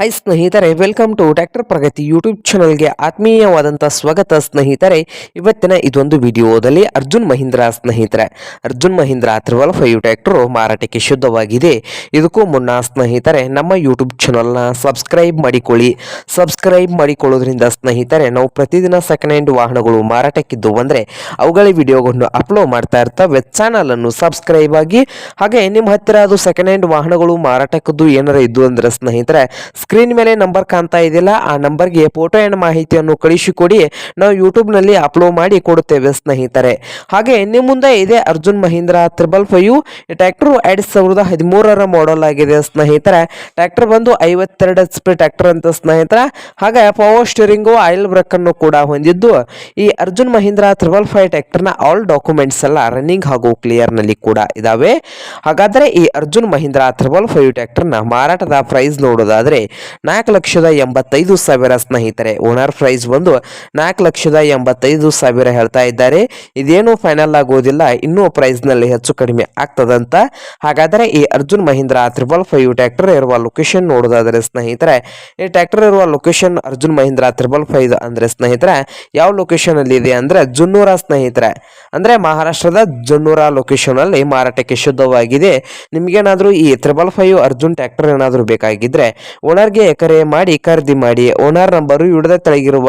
High ಸ್ನೇಹಿತರೆ welcome to tractor Pragati YouTube ಚಾನಲ್ಗೆ ಆತ್ಮೀಯವಾದಂಥ ಸ್ವಾಗತ ಸ್ನೇಹಿತರೆ. ಇವತ್ತಿನ ಇದೊಂದು ವಿಡಿಯೋದಲ್ಲಿ ಅರ್ಜುನ್ ಮಹೀಂದ್ರ ಸ್ನೇಹಿತರೆ. Arjun Mahindra triple five tractor ಮಾರಾಟಕ್ಕೆ ಶುದ್ಧವಾಗಿದೆ. ಇದಕ್ಕೂ ಮುನ್ನ ಸ್ನೇಹಿತರೆ, ನಮ್ಮ ಯೂಟ್ಯೂಬ್ ಚಾನಲ್ನ ಸಬ್ಸ್ಕ್ರೈಬ್ ಮಾಡಿಕೊಳ್ಳಿ. ಸಬ್ಸ್ಕ್ರೈಬ್ ಮಾಡಿಕೊಳ್ಳೋದ್ರಿಂದ ಸ್ನೇಹಿತರೆ, ನಾವು ಪ್ರತಿದಿನ ಸೆಕೆಂಡ್ ಹ್ಯಾಂಡ್ ವಾಹನಗಳು ಮಾರಾಟಕ್ಕಿದ್ದು ಅಂದರೆ ಅವುಗಳ ವಿಡಿಯೋಗಳನ್ನು ಅಪ್ಲೋಡ್ ಮಾಡ್ತಾ ಇರ್ತವೆ ಚಾನಲನ್ನು ಸಬ್ಸ್ಕ್ರೈಬ್ ಆಗಿ, ಹಾಗೆ ನಿಮ್ಮ ಹತ್ತಿರ ಅದು ಸೆಕೆಂಡ್ ಹ್ಯಾಂಡ್ ವಾಹನಗಳು ಮಾರಾಟಕ್ಕದ್ದು ಏನಾರ ಇದ್ದು ಅಂದ್ರೆ ಸ್ನೇಹಿತರೆ ಸ್ಕ್ರೀನ್ ಮೇಲೆ ನಂಬರ್ ಕಾಣ್ತಾ ಇದೆಯಲ್ಲ, ಆ ನಂಬರ್ಗೆ ಫೋಟೋ ಆ್ಯಂಡ್ ಮಾಹಿತಿಯನ್ನು ಕಳಿಸಿಕೊಡಿ. ನಾವು ಯೂಟ್ಯೂಬ್ನಲ್ಲಿ ಅಪ್ಲೋಡ್ ಮಾಡಿ ಕೊಡುತ್ತೇವೆ, ಸ್ನೇಹಿತರೆ. ಹಾಗೆ ನಿಮ್ಮ ಮುಂದೆ ಇದೆ Arjun Mahindra triple five tractor ಎರಡು ಸಾವಿರದ ಹದಿಮೂರರ ಮಾಡೆಲ್ ಆಗಿದೆ, ಸ್ನೇಹಿತರೆ. ಟ್ರ್ಯಾಕ್ಟರ್ ಬಂದು ಐವತ್ತೆರಡು ಎಚ್ ಪಿ ಟ್ರ್ಯಾಕ್ಟರ್ ಅಂತ, ಸ್ನೇಹಿತರ. ಹಾಗೆ ಪವರ್ ಸ್ಟೀರಿಂಗು ಆಯಿಲ್ ಬ್ರೇಕ್ ಅನ್ನು ಕೂಡ ಹೊಂದಿದ್ದು. ಈ ಅರ್ಜುನ್ ಮಹೀಂದ್ರ ತ್ರಿಬಲ್ ಫೈವ್ ಟ್ರ್ಯಾಕ್ಟರ್ನ ಆಲ್ ಡಾಕ್ಯುಮೆಂಟ್ಸ್ ಎಲ್ಲ ರನ್ನಿಂಗ್ ಹಾಗೂ ಕ್ಲಿಯರ್ನಲ್ಲಿ ಕೂಡ ಇದಾವೆ. ಹಾಗಾದರೆ ಈ ಅರ್ಜುನ್ ಮಹೀಂದ್ರ ತ್ರಿಬಲ್ ಫೈವ್ ಟ್ರ್ಯಾಕ್ಟರ್ನ ಮಾರಾಟದ ಪ್ರೈಸ್ ನೋಡೋದಾದ್ರೆ ನಾಲ್ಕು ಲಕ್ಷದ ಎಂಬತ್ತೈದು ಸಾವಿರ ಸ್ನೇಹಿತರೆ. ಓನರ್ ಪ್ರೈಸ್ ಬಂದು ನಾಲ್ಕು ಲಕ್ಷದ ಎಂಬತ್ತೈದು ಸಾವಿರ ಹೇಳ್ತಾ ಇದ್ದಾರೆ. ಇದೇನು ಫೈನಲ್ ಆಗೋದಿಲ್ಲ. ಇನ್ನೂ ಪ್ರೈಸ್ನಲ್ಲಿ ಹೆಚ್ಚು ಕಡಿಮೆ ಆಗ್ತದಂತ. ಹಾಗಾದರೆ ಈ Arjun Mahindra triple five tractor ಇರುವ ಲೊಕೇಶನ್ ನೋಡೋದಾದರೆ ಸ್ನೇಹಿತರೆ, ಈ ಟ್ರ್ಯಾಕ್ಟರ್ ಇರುವ location Arjun Mahindra triple five ಅಂದ್ರೆ ಸ್ನೇಹಿತರೆ, ಯಾವ ಲೊಕೇಶನ್ ಅಲ್ಲಿ ಇದೆ ಅಂದ್ರೆ ಜುನ್ನೂರ ಸ್ನೇಹಿತರೆ. ಅಂದ್ರೆ ಮಹಾರಾಷ್ಟ್ರದ ಜುನ್ನೂರ ಲೊಕೇಶನ್ ಅಲ್ಲಿ ಮಾರಾಟಕ್ಕೆ ಶುದ್ಧವಾಗಿದೆ. ನಿಮಗೇನಾದರೂ ಈ ತ್ರಿಬಲ್ ಫೈವ್ ಅರ್ಜುನ್ ಟ್ರ್ಯಾಕ್ಟರ್ ಏನಾದರೂ ಬೇಕಾಗಿದ್ರೆ ಓನರ್ಗೆ ಕರೆ ಮಾಡಿ ಖರೀದಿ ಮಾಡಿ. ಓನರ್ ನಂಬರು ಹಿಡಿದ ತೆಳಗಿರುವ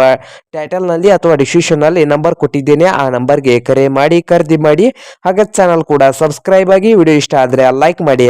ಟೈಟಲ್ನಲ್ಲಿ ಅಥವಾ ಡಿಸ್ಕ್ರಿಪ್ಷನ್ನಲ್ಲಿ ನಂಬರ್ ಕೊಟ್ಟಿದ್ದೇನೆ. ಆ ನಂಬರ್ಗೆ ಕರೆ ಮಾಡಿ ಖರೀದಿ ಮಾಡಿ. ಹಾಗೆ ಚಾನಲ್ ಕೂಡ ಸಬ್ಸ್ಕ್ರೈಬ್ ಆಗಿ ವಿಡಿಯೋ ಇಷ್ಟ ಆದರೆ ಲೈಕ್ ಮಾಡಿ.